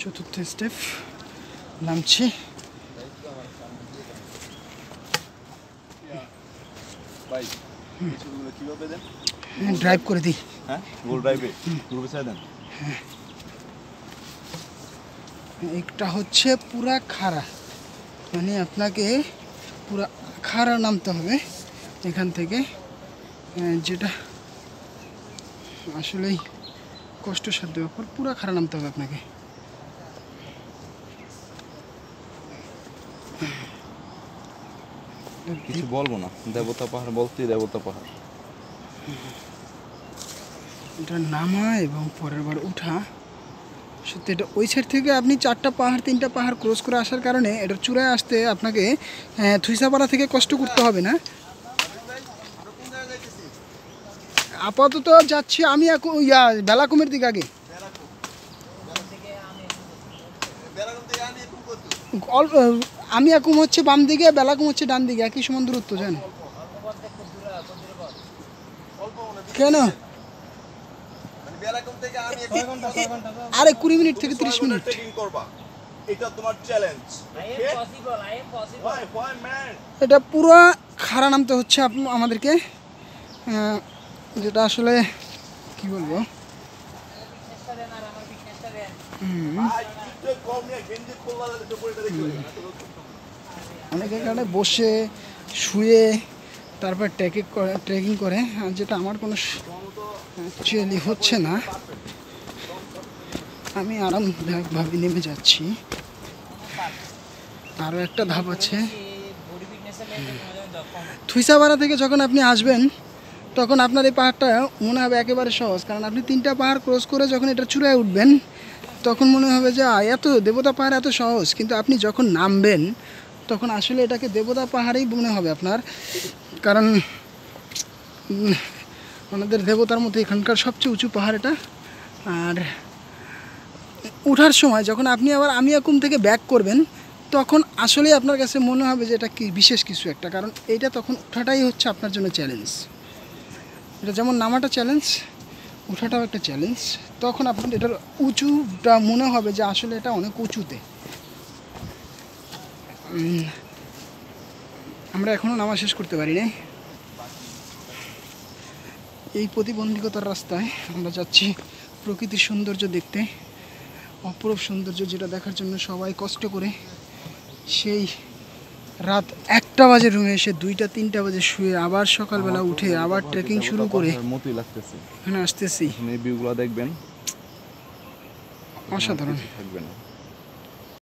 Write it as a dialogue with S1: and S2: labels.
S1: চতুর্থ স্টেপ নামছি। ড্রাইভ করে দিই।
S2: হ্যাঁ গুগল ড্রাইভে গ্রুপে ছেড়ে দেন?
S1: একটা হচ্ছে পুরা খাড়া। মানে আপনাকে পুরা খাড়া নামতে হবে এখান থেকে। যেটা আসলেই কষ্টসাধ্য ব্যাপার পুরা খাড়া নামতে হবে আপনাকে।
S2: কিছু বলব না। দেবতা পাহাড় বলতে দেবতা পাহাড়।
S1: এটা নামা এবং পরের বার উঠা। সত্যি এটা ওই সাইড থেকে আপনি চারটা পাহাড় তিনটা পাহাড় ক্রস করে আসার কারণে এটা চূড়ায় আসতে আপনাকে আহ, থুইসাপাড়া থেকে কষ্ট করতে হবে না। আপাতত যাচ্ছি আমি এখন ইয়া বেলাকুমের দিকে আগে। অল্প আমি এখন হচ্ছে বাম দিকে বেলাকুম হচ্ছে ডান দিকে একই সমান দূরত্ব জান? কেন? আরে কুড়ি মিনিট থেকে তিরিশ মিনিট।
S2: এটা
S1: পুরো খাড়া নামতে হচ্ছে আপ- আমাদেরকে। যেটা আসলে কি বলব? অনেকে এখানে বসে শুয়ে তারপর ট্রেকিং করে ট্রেকিং করে আর যেটা আমার কোনো অ্যাকচুয়ালি হচ্ছে না। আমি আরামদায়কভাবে নেমে যাচ্ছি। আরও একটা ধাপ আছে।
S3: বডি ফিটনেসের লেভেল মজা দক্ষম
S1: থুইসাপাড়া থেকে যখন আপনি আসবেন তখন আপনার এই পাহাড়টা মনে হবে একেবারে সহজ। কারণ আপনি তিনটা পাহাড় ক্রস করে যখন এটা চূড়ায় উঠবেন, তখন মনে হবে যে এত দেবতা পাহাড় এত সহজ। কিন্তু আপনি যখন নামবেন, তখন আসলে এটাকে দেবতা পাহাড়েই মনে হবে আপনার। কারণ আমাদের দেবতার মতো এখানকার সবচেয়ে উঁচু পাহাড় এটা। আর ওঠার সময় যখন আপনি আবার আমি একুম থেকে ব্যাক করবেন, তখন আসলেই আপনার কাছে মনে হবে যে, এটা কি বিশেষ কিছু একটা। কারণ এইটা তখন ওঠাটাই হচ্ছে আপনার জন্য চ্যালেঞ্জ এটা যেমন নামাটা চ্যালেঞ্জ ওঠাটাও একটা চ্যালেঞ্জ তখন আপনার এটার উঁচুটা মনে হবে যে আসলে এটা অনেক উঁচুতে। আমরা এখনও নামা শেষ করতে পারি নাই এই প্রতিবন্ধকতার রাস্তায় আমরা যাচ্ছি প্রকৃতির সৌন্দর্য দেখতে। অপরূপ সৌন্দর্য যেটা দেখার জন্য সবাই কষ্ট করে সেই রাত একটা বাজে রুমে এসে দুইটা তিনটা বাজে শুয়ে আবার সকালবেলা উঠে আবার ট্রেকিং শুরু করে
S2: মতোই লাগতেছে।
S1: এখানে আসতেছি।
S2: এই ভিউগুলো দেখবেন।
S1: অসাধারণ।
S2: থাকবে না।